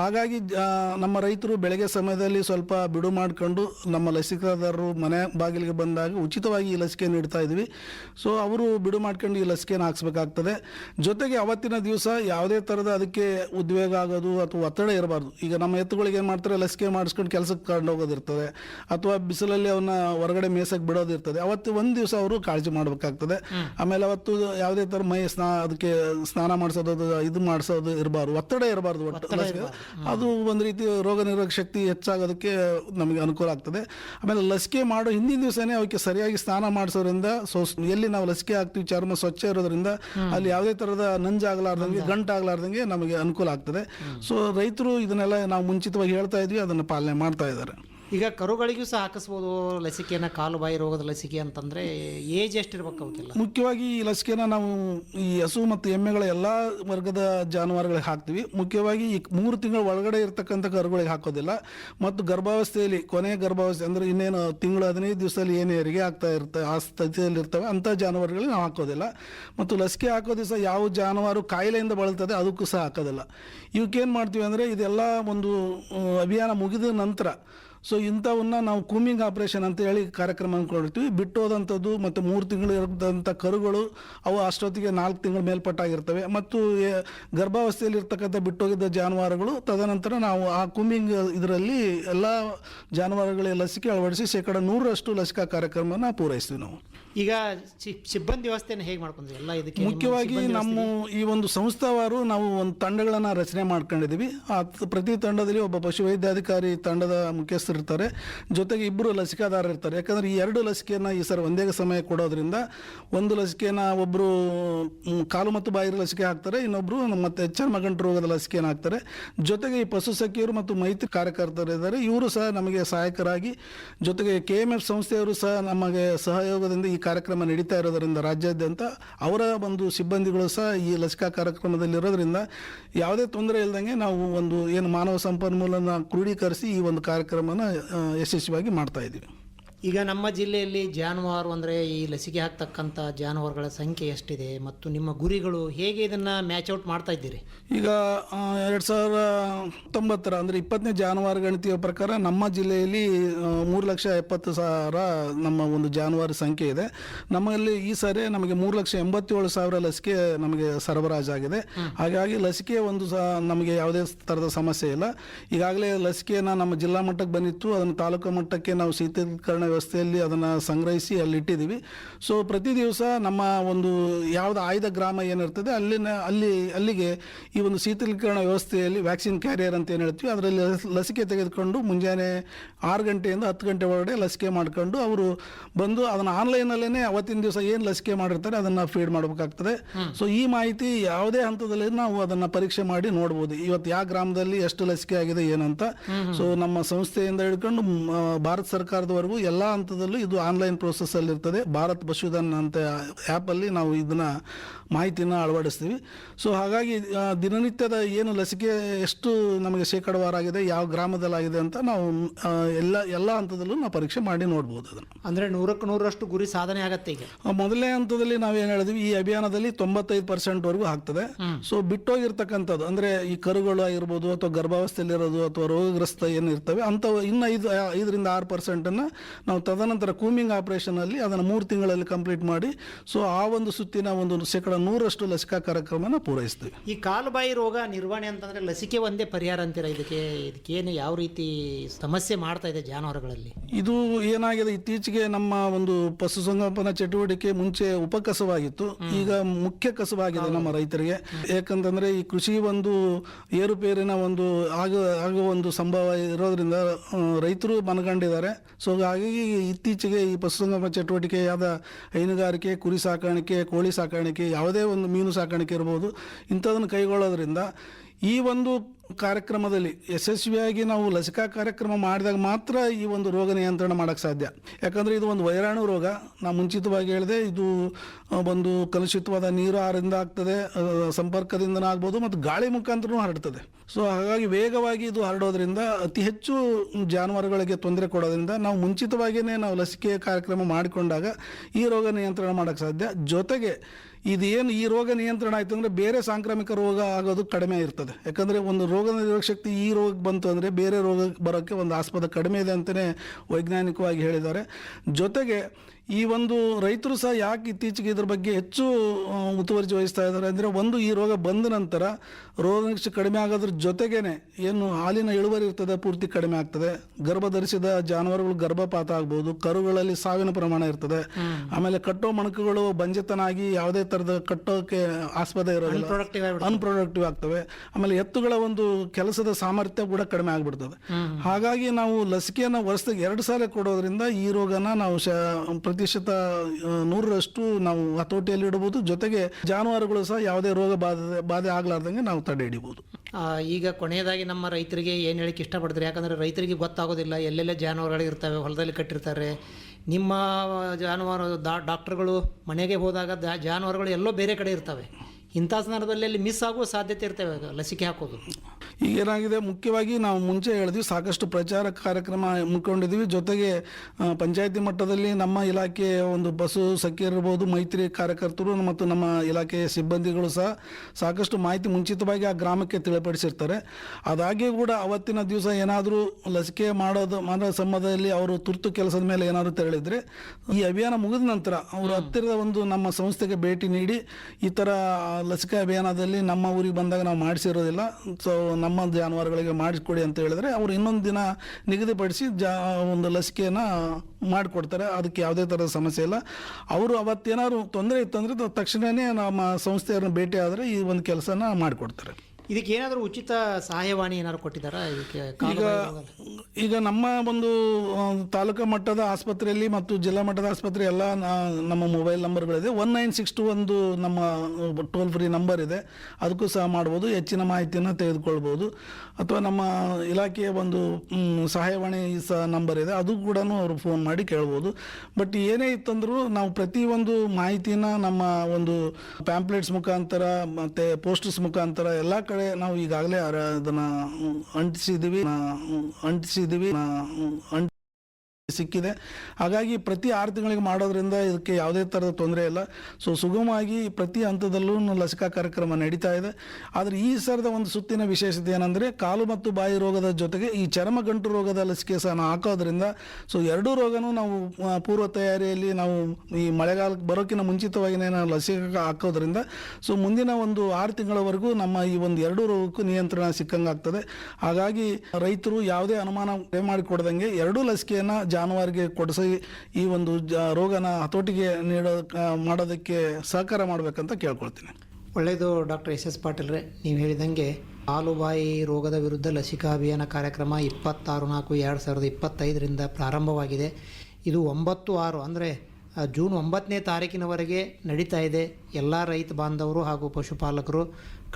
F: ಹಾಗಾಗಿ ನಮ್ಮ ರೈತರು ಬೆಳಗ್ಗೆ ಸಮಯದಲ್ಲಿ ಸ್ವಲ್ಪ ಬಿಡು ಮಾಡಿಕೊಂಡು ನಮ್ಮ ಲಸಿಕಾದಾರರು ಮನೆ ಬಾಗಿಲಿಗೆ ಬಂದಾಗ ಉಚಿತವಾಗಿ ಈ ಲಸಿಕೆ ನೀಡ್ತಾ ಇದ್ವಿ ಸೊ ಅವರು ಬಿಡು ಮಾಡ್ಕೊಂಡು ಈ ಲಸಿಕೆನ ಹಾಕ್ಸ್ಬೇಕಾಗ್ತದೆ. ಜೊತೆಗೆ ಅವತ್ತಿನ ದಿವಸ ಯಾವುದೇ ಥರದ ಅದಕ್ಕೆ ಉದ್ವೇಗ ಆಗೋದು ಅಥವಾ ಒತ್ತಡ ಇರಬಾರ್ದು. ಈಗ ನಮ್ಮ ಎತ್ತುಗಳಿಗೆ ಏನು ಮಾಡ್ತಾರೆ? ಲಸಿಕೆ ಮಾಡಿಸ್ಕೊಂಡು ಕೆಲಸಕ್ಕೆ ಕರ್ಕೊಂಡು ಹೋಗೋದಿರ್ತದೆ ಅಥವಾ ಬಿಸಿಲಲ್ಲಿ ಅವನ್ನ ಹೊರಗಡೆ ಮೇಸಕ್ಕೆ ಬಿಡೋದಿರ್ತದೆ ಅವತ್ತು ಒಂದು ದಿವಸ ಅವರು ಕಾಳಜಿ ಮಾಡಬೇಕಾಗ್ತದೆ. ಆಮೇಲೆ ಅವತ್ತು ಯಾವುದೇ ಥರ ಮೈ ಸ್ನಾ ಅದಕ್ಕೆ ಸ್ನಾನ ಮಾಡಿಸೋದು ಇದು ಮಾಡಿಸೋದು ಇರಬಾರ್ದು. ಒತ್ತಡ ಇರಬಾರ್ದು ಒಟ್ಟು ಅದು ಒಂದು ರೀತಿ ರೋಗ ನಿರೋಧಕ ಶಕ್ತಿ ಹೆಚ್ಚಾಗೋದಕ್ಕೆ ನಮಗೆ ಅನುಕೂಲ ಆಗ್ತದೆ. ಆಮೇಲೆ ಲಸಿಕೆ ಮಾಡೋ ಹಿಂದಿನ ದಿವಸನೇ ಅವಕ್ಕೆ ಸರಿಯಾಗಿ ಸ್ನಾನ ಮಾಡಿಸೋದ್ರಿಂದ ಸೊ ಎಲ್ಲಿ ನಾವು ಲಸಿಕೆ ಹಾಕ್ತೀವಿ ಚರ್ಮ ಸ್ವಚ್ಛ ಇರೋದ್ರಿಂದ ಅಲ್ಲಿ ಯಾವುದೇ ಥರದ ನಂಜಾಗಲಾರ್ದಂಗೆ ಗಂಟಾಗಲಾರ್ದಂಗೆ ನಮಗೆ ಅನುಕೂಲ ಆಗ್ತದೆ. ಸೊ ರೈತರು ಇದನ್ನೆಲ್ಲ ನಾವು ಮುಂಚಿತವಾಗಿ ಹೇಳ್ತಾ ಇದ್ವಿ ಅದನ್ನು ಪಾಲನೆ ಮಾಡ್ತಾ ಇದ್ದಾರೆ.
E: ಈಗ ಕರುಗಳಿಗೂ ಸಹ ಹಾಕಿಸ್ಬೋದು. ಲಸಿಕೆನ ಕಾಲು ಬಾಯಿ ರೋಗದ ಲಸಿಕೆ ಅಂತಂದರೆ ಏಜ್ ಎಷ್ಟಿರ್ಬೇಕು ಅವಕ್ಕೆಲ್ಲ
F: ಮುಖ್ಯವಾಗಿ ಈ ಲಸಿಕೆನ ನಾವು ಈ ಹಸು ಮತ್ತು ಎಮ್ಮೆಗಳ ಎಲ್ಲ ವರ್ಗದ ಜಾನುವಾರುಗಳಿಗೆ ಹಾಕ್ತೀವಿ. ಮುಖ್ಯವಾಗಿ ಈ ಮೂರು ತಿಂಗಳ ಒಳಗಡೆ ಇರತಕ್ಕಂಥ ಕರುಗಳಿಗೆ ಹಾಕೋದಿಲ್ಲ. ಮತ್ತು ಗರ್ಭಾವಸ್ಥೆಯಲ್ಲಿ, ಕೊನೆಯ ಗರ್ಭಾವಸ್ಥೆ ಅಂದರೆ ಇನ್ನೇನು ತಿಂಗಳು ಹದಿನೈದು ದಿವಸದಲ್ಲಿ ಏನು ಹೆರಿಗೆ ಆಗ್ತಾ ಇರ್ತವೆ ಆ ಸ್ಥಿತಿಯಲ್ಲಿ ಇರ್ತವೆ, ಅಂಥ ಜಾನುವಾರುಗಳಿಗೆ ನಾವು ಹಾಕೋದಿಲ್ಲ. ಮತ್ತು ಲಸಿಕೆ ಹಾಕೋ ದಿವಸ ಯಾವ ಜಾನುವಾರು ಕಾಯಿಲೆಯಿಂದ ಬಳಲ್ತದೆ ಅದಕ್ಕೂ ಸಹ ಹಾಕೋದಿಲ್ಲ. ಇವಕ್ಕೇನು ಮಾಡ್ತೀವಿ ಅಂದರೆ ಇದೆಲ್ಲ ಒಂದು, ಅಭಿಯಾನ ಮುಗಿದ ನಂತರ ಸೊ ಇಂಥವನ್ನ ನಾವು ಕೂಮಿಂಗ್ ಆಪರೇಷನ್ ಅಂತ ಹೇಳಿ ಕಾರ್ಯಕ್ರಮ ಅಂದ್ಕೊಂಡಿರ್ತೀವಿ ಬಿಟ್ಟೋದಂಥದ್ದು ಮತ್ತು ಮೂರು ತಿಂಗಳು ಇರೋದಂಥ ಕರುಗಳು ಅವು ಅಷ್ಟೊತ್ತಿಗೆ ನಾಲ್ಕು ತಿಂಗಳ ಮೇಲ್ಪಟ್ಟಾಗಿರ್ತವೆ. ಮತ್ತು ಗರ್ಭಾವಸ್ಥೆಯಲ್ಲಿರ್ತಕ್ಕಂಥ ಗರ್ಭಾವಸ್ಥೆಯಲ್ಲಿ ಇರ್ತಕ್ಕಂಥ ಬಿಟ್ಟೋಗಿದ್ದ ಜಾನುವಾರುಗಳು ತದನಂತರ ನಾವು ಆ ಕೂಮಿಂಗ್ ಇದರಲ್ಲಿ ಎಲ್ಲ ಜಾನುವಾರುಗಳಿಗೆ ಲಸಿಕೆ ಅಳವಡಿಸಿ ಶೇಕಡ ನೂರರಷ್ಟು ಲಸಿಕಾ ಕಾರ್ಯಕ್ರಮನ ಪೂರೈಸ್ತೀವಿ ನಾವು.
E: ಈಗ ಸಿಬ್ಬಂದಿ ವ್ಯವಸ್ಥೆಯನ್ನು ಹೇಗೆ ಮಾಡ್ಕೊಂಡ್ರಿ? ಎಲ್ಲ ಇದಕ್ಕೆ
F: ಮುಖ್ಯವಾಗಿ ನಮ್ಮ ಈ ಒಂದು ಸಂಸ್ಥಾವಾರು ನಾವು ಒಂದು ತಂಡಗಳನ್ನು ರಚನೆ ಮಾಡ್ಕೊಂಡಿದ್ದೀವಿ. ಆ ಪ್ರತಿ ತಂಡದಲ್ಲಿ ಒಬ್ಬ ಪಶುವೈದ್ಯಾಧಿಕಾರಿ ತಂಡದ ಮುಖ್ಯಸ್ಥರು ಇರ್ತಾರೆ. ಜೊತೆಗೆ ಇಬ್ಬರು ಲಸಿಕಾದಾರರು ಇರ್ತಾರೆ. ಯಾಕಂದ್ರೆ ಈ ಎರಡು ಲಸಿಕೆಯನ್ನು ಈ ಸರ್ ಒಂದೇ ಸಮಯ ಕೊಡೋದ್ರಿಂದ ಒಂದು ಲಸಿಕೆನ ಒಬ್ಬರು ಕಾಲು ಮತ್ತು ಬಾಯಿ ಲಸಿಕೆ ಹಾಕ್ತಾರೆ ಇನ್ನೊಬ್ಬರು ಮತ್ತೆ ಚರ್ಮಗಂಟು ರೋಗದ ಲಸಿಕೆಯನ್ನು ಹಾಕ್ತಾರೆ. ಜೊತೆಗೆ ಈ ಪಶು ಸಖಿಯರು ಮತ್ತು ಮೈತ್ರಿ ಕಾರ್ಯಕರ್ತರು ಇದ್ದಾರೆ. ಇವರು ಸಹ ನಮಗೆ ಸಹಾಯಕರಾಗಿ ಜೊತೆಗೆ ಕೆ ಎಂ ಎಫ್ ಸಂಸ್ಥೆಯವರು ಸಹ ನಮಗೆ ಸಹಯೋಗದಿಂದ ಈ ಕಾರ್ಯಕ್ರಮ ನಡೀತಾ ಇರೋದರಿಂದ ರಾಜ್ಯಾದ್ಯಂತ ಅವರ ಒಂದು ಸಿಬ್ಬಂದಿಗಳು ಸಹ ಈ ಲಸಿಕಾ ಕಾರ್ಯಕ್ರಮದಲ್ಲಿ ಇರೋದ್ರಿಂದ ಯಾವುದೇ ತೊಂದರೆ ಇಲ್ಲದಂಗೆ ನಾವು ಒಂದು ಏನು ಮಾನವ ಸಂಪನ್ಮೂಲನ ಕ್ರೋಢೀಕರಿಸಿ ಈ ಒಂದು ಕಾರ್ಯಕ್ರಮನ ಯಶಸ್ವಿಯಾಗಿ ಮಾಡ್ತಾ ಇದ್ದೀವಿ.
E: ಈಗ ನಮ್ಮ ಜಿಲ್ಲೆಯಲ್ಲಿ ಜಾನುವಾರು ಅಂದರೆ ಈ ಲಸಿಕೆ ಹಾಕ್ತಕ್ಕಂಥ ಜಾನುವಾರುಗಳ ಸಂಖ್ಯೆ ಎಷ್ಟಿದೆ ಮತ್ತು ನಿಮ್ಮ ಗುರಿಗಳು ಹೇಗೆ ಇದನ್ನು ಮ್ಯಾಚ್ ಔಟ್ ಮಾಡ್ತಾ ಇದ್ದೀರಿ?
F: ಈಗ ಎರಡು ಸಾವಿರ ಹತ್ತೊಂಬತ್ತರ ಅಂದರೆ ಇಪ್ಪತ್ತನೇ ಜಾನುವಾರು ಗಣತಿಯ ಪ್ರಕಾರ ನಮ್ಮ ಜಿಲ್ಲೆಯಲ್ಲಿ ಮೂರು ಲಕ್ಷ ಎಪ್ಪತ್ತು ಸಾವಿರ ನಮ್ಮ ಒಂದು ಜಾನುವಾರು ಸಂಖ್ಯೆ ಇದೆ. ನಮ್ಮಲ್ಲಿ ಈ ಸಾರಿ ನಮಗೆ ಮೂರು ಲಕ್ಷ ಎಂಬತ್ತೇಳು ಸಾವಿರ ಲಸಿಕೆ ನಮಗೆ ಸರಬರಾಜಾಗಿದೆ ಹಾಗಾಗಿ ಲಸಿಕೆ ಒಂದು ಸಹ ನಮಗೆ ಯಾವುದೇ ಥರದ ಸಮಸ್ಯೆ ಇಲ್ಲ. ಈಗಾಗಲೇ ಲಸಿಕೆಯನ್ನು ನಮ್ಮ ಜಿಲ್ಲಾ ಮಟ್ಟಕ್ಕೆ ಬಂದಿತ್ತು. ಅದನ್ನು ತಾಲೂಕು ಮಟ್ಟಕ್ಕೆ ನಾವು ಶೀತಲೀಕರಣ ವ್ಯವಸ್ಥೆಯಲ್ಲಿ ಅದನ್ನು ಸಂಗ್ರಹಿಸಿ ಅಲ್ಲಿ ಇಟ್ಟಿದ್ದೀವಿ. ಸೊ ಪ್ರತಿ ದಿವಸ ನಮ್ಮ ಒಂದು ಯಾವುದು ಆಯ್ದ ಗ್ರಾಮ ಏನಿರ್ತದೆ ಅಲ್ಲಿನ ಅಲ್ಲಿ ಅಲ್ಲಿಗೆ ಈ ಒಂದು ಶೀತಲೀಕರಣ ವ್ಯವಸ್ಥೆಯಲ್ಲಿ ವ್ಯಾಕ್ಸಿನ್ ಕ್ಯಾರಿಯರ್ ಅಂತ ಏನು ಹೇಳ್ತೀವಿ ಅದರಲ್ಲಿ ಲಸಿಕೆ ತೆಗೆದುಕೊಂಡು ಮುಂಜಾನೆ ಆರು ಗಂಟೆಯಿಂದ ಹತ್ತು ಗಂಟೆ ಒಳಗಡೆ ಲಸಿಕೆ ಮಾಡ್ಕೊಂಡು ಅವರು ಬಂದು ಅದನ್ನು ಆನ್ಲೈನಲ್ಲೇ ಅವತ್ತಿನ ದಿವಸ ಏನು ಲಸಿಕೆ ಮಾಡಿರ್ತಾರೆ ಅದನ್ನು ಫೀಡ್ ಮಾಡಬೇಕಾಗ್ತದೆ. ಸೊ ಈ ಮಾಹಿತಿ ಯಾವುದೇ ಹಂತದಲ್ಲಿ ನಾವು ಅದನ್ನು ಪರೀಕ್ಷೆ ಮಾಡಿ ನೋಡ್ಬೋದು. ಇವತ್ತು ಯಾವ ಗ್ರಾಮದಲ್ಲಿ ಎಷ್ಟು ಲಸಿಕೆ ಆಗಿದೆ ಏನಂತ. ಸೊ ನಮ್ಮ ಸಂಸ್ಥೆಯಿಂದ ಹಿಡ್ಕೊಂಡು ಭಾರತ ಸರ್ಕಾರದವರೆಗೂ ಎಲ್ಲ ಹಂತದಲ್ಲೂ ಇದು ಆನ್ಲೈನ್ ಪ್ರೋಸೆಸ್ ಇರ್ತದೆ ಭಾರತ್ ಪಶುಧನ್ ಅಂತ ಆ್ಯಪಲ್ಲಿ ನಾವು ಇದನ್ನ ಮಾಹಿತಿನ ಅಳವಡಿಸ್ತೀವಿ. ಸೊ ಹಾಗಾಗಿ ದಿನನಿತ್ಯದ ಏನು ಲಸಿಕೆ ಎಷ್ಟು ನಮಗೆ ಶೇಕಡವಾರಾಗಿದೆ ಯಾವ ಗ್ರಾಮದಲ್ಲಾಗಿದೆ ಅಂತ ನಾವು ಎಲ್ಲ ಎಲ್ಲ ಹಂತದಲ್ಲೂ ನಾವು ಪರೀಕ್ಷೆ ಮಾಡಿ ನೋಡ್ಬೋದು ಅದನ್ನು.
E: ಅಂದರೆ ನೂರಕ್ಕೆ ನೂರರಷ್ಟು ಗುರಿ ಸಾಧನೆ ಆಗತ್ತೆ ಈಗ.
F: ಮೊದಲನೇ ಹಂತದಲ್ಲಿ ನಾವೇನು ಹೇಳಿದ್ವಿ ಈ ಅಭಿಯಾನದಲ್ಲಿ ತೊಂಬತ್ತೈದು ಪರ್ಸೆಂಟ್ ವರೆಗೂ ಆಗ್ತದೆ ಸೊ ಬಿಟ್ಟೋಗಿರ್ತಕ್ಕಂಥದ್ದು ಅಂದರೆ ಈ ಕರುಗಳು ಆಗಿರ್ಬೋದು ಅಥವಾ ಗರ್ಭಾವಸ್ಥೆಯಲ್ಲಿರೋದು ಅಥವಾ ರೋಗಗ್ರಸ್ತ ಏನು ಇರ್ತವೆ ಅಂಥವು ಇನ್ನು ಐದು ಐದರಿಂದ ಆರು ಪರ್ಸೆಂಟನ್ನು ನಾವು ತದನಂತರ ಕೂಮಿಂಗ್ ಆಪರೇಷನಲ್ಲಿ ಅದನ್ನು ಮೂರು ತಿಂಗಳಲ್ಲಿ ಕಂಪ್ಲೀಟ್ ಮಾಡಿ ಸೊ ಆ ಒಂದು ಸುತ್ತಿನ ಒಂದು ಶೇಕಡ ನೂರಷ್ಟು ಲಸಿಕಾ ಕಾರ್ಯಕ್ರಮನ ಪೂರೈಸ್ತೀವಿ.
E: ಈ ಕಾಲುಬಾಯಿ ರೋಗ ನಿರ್ವಹಣೆ ಅಂತಂದ್ರೆ ಲಸಿಕೆ ಒಂದೇ ಪರಿಹಾರ ಅಂತೀರ? ಇದಕ್ಕೆ ಇದಕ್ಕೇನು ಯಾವ ರೀತಿ ಸಮಸ್ಯೆ ಮಾಡ್ತಾ ಇದೆ ಜಾನುವಾರುಗಳಲ್ಲಿ?
F: ಇದು ಏನಾಗಿದೆ? ಇತ್ತೀಚೆಗೆ ನಮ್ಮ ಒಂದು ಪಶುಸಂಗೋಪನಾ ಚಟುವಟಿಕೆ ಮುಂಚೆ ಉಪಕಸವಾಗಿತ್ತು. ಈಗ ಮುಖ್ಯ ಕಸವಾಗಿದೆ ನಮ್ಮ ರೈತರಿಗೆ. ಯಾಕಂತಂದ್ರೆ ಈ ಕೃಷಿ ಒಂದು ಏರುಪೇರಿನ ಒಂದು ಆಗ ಆಗುವ ಒಂದು ಸಂಭವ ಇರೋದ್ರಿಂದ ರೈತರು ಮನಗಂಡಿದ್ದಾರೆ. ಸೊ ಹಾಗಾಗಿ ಇತ್ತೀಚೆಗೆ ಈ ಪಶುಸಂಗೋಪನಾ ಚಟುವಟಿಕೆಯಾದ ಹೈನುಗಾರಿಕೆ ಕುರಿ ಸಾಕಾಣಿಕೆ ಕೋಳಿ ಸಾಕಾಣಿಕೆ ಯಾವುದೇ ಒಂದು ಮೀನು ಸಾಕಾಣಿಕೆ ಇರ್ಬೋದು ಇಂಥದನ್ನು ಕೈಗೊಳ್ಳೋದ್ರಿಂದ ಈ ಒಂದು ಕಾರ್ಯಕ್ರಮದಲ್ಲಿ ಯಶಸ್ವಿಯಾಗಿ ನಾವು ಲಸಿಕಾ ಕಾರ್ಯಕ್ರಮ ಮಾಡಿದಾಗ ಮಾತ್ರ ಈ ಒಂದು ರೋಗ ನಿಯಂತ್ರಣ ಮಾಡೋಕ್ಕೆ ಸಾಧ್ಯ. ಯಾಕಂದರೆ ಇದು ಒಂದು ವೈರಾಣು ರೋಗ. ನಾ ಮುಂಚಿತವಾಗಿ ಹೇಳಿದೆ ಇದು ಒಂದು ಕಲುಷಿತವಾದ ನೀರು ಆರಿಂದ ಆಗ್ತದೆ ಸಂಪರ್ಕದಿಂದ ಆಗ್ಬೋದು ಮತ್ತು ಗಾಳಿ ಮುಖಾಂತರನೂ ಹರಡ್ತದೆ. ಸೊ, ಹಾಗಾಗಿ ವೇಗವಾಗಿ ಇದು ಹರಡೋದ್ರಿಂದ ಅತಿ ಹೆಚ್ಚು ಜಾನುವಾರುಗಳಿಗೆ ತೊಂದರೆ ಕೊಡೋದ್ರಿಂದ ನಾವು ಮುಂಚಿತವಾಗಿಯೇ ನಾವು ಲಸಿಕೆ ಕಾರ್ಯಕ್ರಮ ಮಾಡಿಕೊಂಡಾಗ ಈ ರೋಗ ನಿಯಂತ್ರಣ ಮಾಡೋಕ್ಕೆ ಸಾಧ್ಯ. ಜೊತೆಗೆ ಇದೇನು ಈ ರೋಗ ನಿಯಂತ್ರಣ ಆಯಿತು ಅಂದರೆ ಬೇರೆ ಸಾಂಕ್ರಾಮಿಕ ರೋಗ ಆಗೋದು ಕಡಿಮೆ ಇರ್ತದೆ. ಯಾಕಂದರೆ ಒಂದು ರೋಗ ನಿರೋಧಕ ಶಕ್ತಿ ಈ ರೋಗಕ್ಕೆ ಬಂತು ಅಂದರೆ ಬೇರೆ ರೋಗ ಬರೋಕ್ಕೆ ಒಂದು ಆಸ್ಪದ ಕಡಿಮೆ ಇದೆ ಅಂತಲೇ ವೈಜ್ಞಾನಿಕವಾಗಿ ಹೇಳಿದ್ದಾರೆ. ಜೊತೆಗೆ ಈ ಒಂದು ರೈತರು ಸಹ ಯಾಕೆ ಇತ್ತೀಚೆಗೆ ಇದ್ರ ಬಗ್ಗೆ ಹೆಚ್ಚು ಉತುವರ್ಜಿ ಮುತುವರ್ಜಿ ವಹಿಸ್ತಾ ಇದ್ದಾರೆ ಅಂದರೆ ಒಂದು ಈ ರೋಗ ಬಂದ ನಂತರ ರೋಗ ನಿರೀಕ್ಷೆ ಕಡಿಮೆ ಆಗೋದ್ರ ಜೊತೆಗೇನೆ ಏನು ಹಾಲಿನ ಇಳುವರಿ ಇರ್ತದೆ ಪೂರ್ತಿ ಕಡಿಮೆ ಆಗ್ತದೆ. ಗರ್ಭ ಧರಿಸಿದ ಜಾನುವಾರುಗಳು ಗರ್ಭಪಾತ ಆಗ್ಬೋದು ಕರುಗಳಲ್ಲಿ ಸಾವಿನ ಪ್ರಮಾಣ ಇರ್ತದೆ. ಆಮೇಲೆ ಕಟ್ಟೋ ಮಣಕುಗಳು ಬಂಜೆತನಾಗಿ ಯಾವುದೇ ಥರದ ಕಟ್ಟೋಕೆ ಆಸ್ಪದ ಇರೋದಿಲ್ಲ. ಅನ್ಪ್ರೊಡಕ್ಟಿವ್ ಆಗ್ತವೆ. ಆಮೇಲೆ ಎತ್ತುಗಳ ಒಂದು ಕೆಲಸದ ಸಾಮರ್ಥ್ಯ ಕೂಡ ಕಡಿಮೆ ಆಗ್ಬಿಡ್ತದೆ. ಹಾಗಾಗಿ ನಾವು ಲಸಿಕೆಯನ್ನು ವರ್ಷದಾಗ ಎರಡು ಸಾಲ ಕೊಡೋದ್ರಿಂದ ಈ ರೋಗನ ನಾವು ಶ ಪ್ರತಿಶತ ನೂರರಷ್ಟು ನಾವು ಹತೋಟಿಯಲ್ಲಿ ಇಡಬಹುದು. ಜೊತೆಗೆ ಜಾನುವಾರುಗಳು ಸಹ ಯಾವುದೇ ರೋಗ ಬಾಧೆ ಬಾಧೆ ಆಗ್ಲಾರ್ದಂಗೆ ನಾವು ತಡೆ ಹಿಡಿಬಹುದು.
E: ಈಗ ಕೊನೆಯದಾಗಿ ನಮ್ಮ ರೈತರಿಗೆ ಏನು ಹೇಳಕ್ಕೆ ಇಷ್ಟಪಡ್ತಾರೆ? ಯಾಕಂದರೆ ರೈತರಿಗೆ ಗೊತ್ತಾಗೋದಿಲ್ಲ. ಎಲ್ಲೆಲ್ಲೇ ಜಾನುವಾರುಗಳು ಇರ್ತವೆ, ಹೊಲದಲ್ಲಿ ಕಟ್ಟಿರ್ತಾರೆ. ನಿಮ್ಮ ಜಾನುವಾರು ಡಾಕ್ಟರ್ಗಳು ಮನೆಗೆ ಹೋದಾಗ ಜಾನುವಾರುಗಳು ಎಲ್ಲೋ ಬೇರೆ ಕಡೆ ಇರ್ತವೆ. ಇಂಥ ಸಂದರ್ಭದಲ್ಲಿ ಅಲ್ಲಿ ಮಿಸ್ ಆಗುವ ಸಾಧ್ಯತೆ ಇರ್ತವೆ ಲಸಿಕೆ ಹಾಕೋದು.
F: ಈಗ ಏನಾಗಿದೆ, ಮುಖ್ಯವಾಗಿ ನಾವು ಮುಂಚೆ ಹೇಳಿದ್ವಿ, ಸಾಕಷ್ಟು ಪ್ರಚಾರ ಕಾರ್ಯಕ್ರಮ ಮುನ್ಕೊಂಡಿದ್ವಿ ಜೊತೆಗೆ ಪಂಚಾಯತಿ ಮಟ್ಟದಲ್ಲಿ ನಮ್ಮ ಇಲಾಖೆ ಒಂದು ಬಸ್ಸು ಇರ್ಬೋದು, ಮೈತ್ರಿ ಕಾರ್ಯಕರ್ತರು ಮತ್ತು ನಮ್ಮ ಇಲಾಖೆಯ ಸಿಬ್ಬಂದಿಗಳು ಸಹ ಸಾಕಷ್ಟು ಮಾಹಿತಿ ಮುಂಚಿತವಾಗಿ ಆ ಗ್ರಾಮಕ್ಕೆ ತಿಳಿಪಡಿಸಿರ್ತಾರೆ. ಅದಾಗಿಯೂ ಕೂಡ ಅವತ್ತಿನ ದಿವಸ ಏನಾದರೂ ಲಸಿಕೆ ಮಾಡೋದು ಮಾಡೋ ಸಂಬಂಧದಲ್ಲಿ ಅವರು ತುರ್ತು ಕೆಲಸದ ಮೇಲೆ ಏನಾದರೂ ತೆರಳಿದರೆ, ಈ ಅಭಿಯಾನ ಮುಗಿದ ನಂತರ ಅವರು ಹತ್ತಿರದ ಒಂದು ನಮ್ಮ ಸಂಸ್ಥೆಗೆ ಭೇಟಿ ನೀಡಿ, ಈ ಥರ ಲಸಿಕಾ ಅಭಿಯಾನದಲ್ಲಿ ನಮ್ಮ ಊರಿಗೆ ಬಂದಾಗ ನಾವು ಮಾಡಿಸಿರೋದಿಲ್ಲ. ಸೊ ನಮ್ಮ ಜಾನುವಾರುಗಳಿಗೆ ಮಾಡಿಸ್ಕೊಡಿ ಅಂತ ಹೇಳಿದ್ರೆ ಅವರು ಇನ್ನೊಂದು ದಿನ ನಿಗದಿಪಡಿಸಿ ಜಾ ಒಂದು ಲಸಿಕೆಯನ್ನು ಮಾಡಿಕೊಡ್ತಾರೆ. ಅದಕ್ಕೆ ಯಾವುದೇ ಥರದ ಸಮಸ್ಯೆ ಇಲ್ಲ. ಅವರು ಅವತ್ತೇನಾದ್ರು ತೊಂದರೆ ಇತ್ತಂದರೆ ತಕ್ಷಣವೇ ನಮ್ಮ ಸಂಸ್ಥೆಯವ್ರನ್ನ ಭೇಟಿ ಆದರೆ ಈ ಒಂದು ಕೆಲಸನ ಮಾಡಿಕೊಡ್ತಾರೆ.
E: ಇದಕ್ಕೆ ಏನಾದರೂ ಉಚಿತ ಸಹಾಯವಾಣಿ ಏನಾದ್ರು ಕೊಟ್ಟಿದ್ದಾರಾ? ಇದಕ್ಕೆ
F: ಈಗ? ಈಗ ನಮ್ಮ ಒಂದು ತಾಲೂಕು ಮಟ್ಟದ ಆಸ್ಪತ್ರೆಯಲ್ಲಿ ಮತ್ತು ಜಿಲ್ಲಾ ಮಟ್ಟದ ಆಸ್ಪತ್ರೆ ಎಲ್ಲ ನಮ್ಮ ಮೊಬೈಲ್ ನಂಬರ್ಗಳಿದೆ ಒನ್ ನೈನ್ ಸಿಕ್ಸ್ ಟು ಒಂದು ನಮ್ಮ ಟೋಲ್ ಫ್ರೀ ನಂಬರ್ ಇದೆ. ಅದಕ್ಕೂ ಸಹ ಮಾಡ್ಬೋದು. ಹೆಚ್ಚಿನ ಮಾಹಿತಿಯನ್ನು ತೆಗೆದುಕೊಳ್ಬೋದು. ಅಥವಾ ನಮ್ಮ ಇಲಾಖೆಯ ಒಂದು ಸಹಾಯವಾಣಿ ಸಹ ನಂಬರ್ ಇದೆ. ಅದು ಕೂಡ ಅವರು ಫೋನ್ ಮಾಡಿ ಕೇಳ್ಬೋದು. ಬಟ್ ಏನೇ ಇತ್ತಂದರೂ ನಾವು ಪ್ರತಿಯೊಂದು ಮಾಹಿತಿನ ನಮ್ಮ ಒಂದು ಪ್ಯಾಂಪ್ಲೆಟ್ಸ್ ಮುಖಾಂತರ ಮತ್ತು ಪೋಸ್ಟರ್ಸ್ ಮುಖಾಂತರ ಎಲ್ಲ ಕಡೆ ನಾವು ಈಗಾಗಲೇ ಅದನ್ನು ಅಂಟಿಸಿದ್ದೀವಿ ನಾ- இதுவே ಸಿಕ್ಕಿದೆ. ಹಾಗಾಗಿ ಪ್ರತಿ ಆರು ತಿಂಗಳಿಗೆ ಮಾಡೋದ್ರಿಂದ ಇದಕ್ಕೆ ಯಾವುದೇ ಥರದ ತೊಂದರೆ ಇಲ್ಲ. ಸೊ ಸುಗಮವಾಗಿ ಪ್ರತಿ ಹಂತದಲ್ಲೂ ಲಸಿಕಾ ಕಾರ್ಯಕ್ರಮ ನಡೀತಾ ಇದೆ. ಆದರೆ ಈ ಸರದ ಒಂದು ಸುತ್ತಿನ ವಿಶೇಷತೆ ಏನಂದರೆ ಕಾಲು ಮತ್ತು ಬಾಯಿ ರೋಗದ ಜೊತೆಗೆ ಈ ಚರ್ಮ ಗಂಟು ರೋಗದ ಲಸಿಕೆ ಸಹ ನಾವು ಹಾಕೋದ್ರಿಂದ ಸೊ, ಎರಡೂ ರೋಗನೂ ನಾವು ಪೂರ್ವ ತಯಾರಿಯಲ್ಲಿ ನಾವು ಈ ಮಳೆಗಾಲಕ್ಕೆ ಬರೋಕ್ಕಿಂತ ಮುಂಚಿತವಾಗಿಯೇ ನಾವು ಲಸಿಕೆ ಹಾಕೋದ್ರಿಂದ ಸೊ, ಮುಂದಿನ ಒಂದು ಆರು ತಿಂಗಳವರೆಗೂ ನಮ್ಮ ಈ ಒಂದು ಎರಡೂ ರೋಗಕ್ಕೂ ನಿಯಂತ್ರಣ ಸಿಕ್ಕಂಗಾಗ್ತದೆ. ಹಾಗಾಗಿ ರೈತರು ಯಾವುದೇ ಅನುಮಾನ ಮಾಡಿಕೊಡ್ದಂಗೆ ಎರಡೂ ಲಸಿಕೆಯನ್ನು ಜಾನುವಾರಿಗೆ ಕೊಡಿಸಿ ಈ ಒಂದು ಜ, ರೋಗನ ಹತೋಟಿಗೆ ನೀಡೋ ಮಾಡೋದಕ್ಕೆ ಸಹಕಾರ ಮಾಡಬೇಕಂತ ಕೇಳ್ಕೊಳ್ತೀನಿ.
E: ಒಳ್ಳೆಯದು ಡಾಕ್ಟರ್ ಎಸ್ ಎಸ್ ಪಾಟೀಲ್ರೆ, ನೀವು ಹೇಳಿದಂಗೆ ಹಾಲುಬಾಯಿ ರೋಗದ ವಿರುದ್ಧ ಲಸಿಕಾ ಅಭಿಯಾನ ಕಾರ್ಯಕ್ರಮ ಇಪ್ಪತ್ತಾರು ನಾಲ್ಕು ಎರಡು ಸಾವಿರದ ಇಪ್ಪತ್ತೈದರಿಂದ ಪ್ರಾರಂಭವಾಗಿದೆ. ಇದು ಒಂಬತ್ತು ಆರು ಅಂದರೆ ಜೂನ್ ಒಂಬತ್ತನೇ ತಾರೀಕಿನವರೆಗೆ ನಡೀತಾ ಇದೆ. ಎಲ್ಲ ರೈತ ಬಾಂಧವರು ಹಾಗೂ ಪಶುಪಾಲಕರು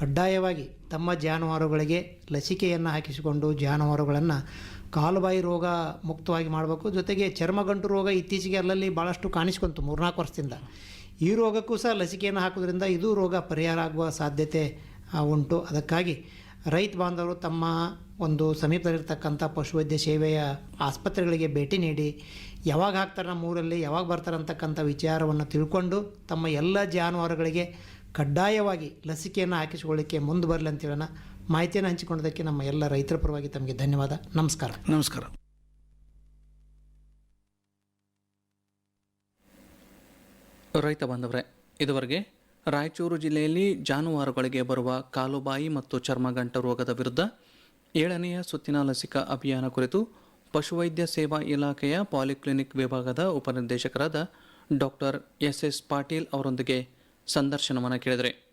E: ಕಡ್ಡಾಯವಾಗಿ ತಮ್ಮ ಜಾನುವಾರುಗಳಿಗೆ ಲಸಿಕೆಯನ್ನು ಹಾಕಿಸಿಕೊಂಡು ಜಾನುವಾರುಗಳನ್ನು ಕಾಲುಬಾಯಿ ರೋಗ ಮುಕ್ತವಾಗಿ ಮಾಡಬೇಕು. ಜೊತೆಗೆ ಚರ್ಮಗಂಟು ರೋಗ ಇತ್ತೀಚೆಗೆ ಅಲ್ಲಲ್ಲಿ ಭಾಳಷ್ಟು ಕಾಣಿಸ್ಕೊಂತು ಮೂರ್ನಾಲ್ಕು ವರ್ಷದಿಂದ. ಈ ರೋಗಕ್ಕೂ ಸಹ ಲಸಿಕೆಯನ್ನು ಹಾಕೋದ್ರಿಂದ ಇದು ರೋಗ ಪರಿಹಾರ ಆಗುವ ಸಾಧ್ಯತೆ ಉಂಟು. ಅದಕ್ಕಾಗಿ ರೈತ ಬಾಂಧವರು ತಮ್ಮ ಒಂದು ಸಮೀಪದಲ್ಲಿರ್ತಕ್ಕಂಥ ಪಶುವೈದ್ಯ ಸೇವೆಯ ಆಸ್ಪತ್ರೆಗಳಿಗೆ ಭೇಟಿ ನೀಡಿ, ಯಾವಾಗ ಹಾಕ್ತಾರೆ ನಮ್ಮ ಊರಲ್ಲಿ, ಯಾವಾಗ ಬರ್ತಾರೆ ಅಂತಕ್ಕಂಥ ವಿಚಾರವನ್ನು ತಿಳ್ಕೊಂಡು ತಮ್ಮ ಎಲ್ಲ ಜಾನುವಾರುಗಳಿಗೆ ಕಡ್ಡಾಯವಾಗಿ ಲಸಿಕೆಯನ್ನು ಹಾಕಿಸಿಕೊಳ್ಳಿಕ್ಕೆ ಮುಂದೆ ಬರಲಿ ಅಂತ ಹೇಳೋಣ. ಮಾಹಿತಿಯನ್ನು ಹಂಚಿಕೊಂಡದಕ್ಕೆ ನಮ್ಮ ಎಲ್ಲ ರೈತರ ಪರವಾಗಿ ತಮಗೆ ಧನ್ಯವಾದ. ನಮಸ್ಕಾರ.
F: ನಮಸ್ಕಾರ.
A: ರೈತ ಬಾಂಧವರೇ ಇದುವರೆಗೆ ರಾಯಚೂರು ಜಿಲ್ಲೆಯಲ್ಲಿ ಜಾನುವಾರುಗಳಿಗೆ ಬರುವ ಕಾಲುಬಾಯಿ ಮತ್ತು ಚರ್ಮಗಂಟ ರೋಗದ ವಿರುದ್ಧ ಏಳನೆಯ ಸುತ್ತಿನ ಲಸಿಕಾ ಅಭಿಯಾನ ಕುರಿತು ಪಶುವೈದ್ಯ ಸೇವಾ ಇಲಾಖೆಯ ಪಾಲಿಕ್ಲಿನಿಕ್ ವಿಭಾಗದ ಉಪನಿರ್ದೇಶಕರಾದ ಡಾಕ್ಟರ್ ಎಸ್ ಎಸ್ ಪಾಟೀಲ್ ಅವರೊಂದಿಗೆ ಸಂದರ್ಶನವನ್ನು ಕೇಳಿದರೆ.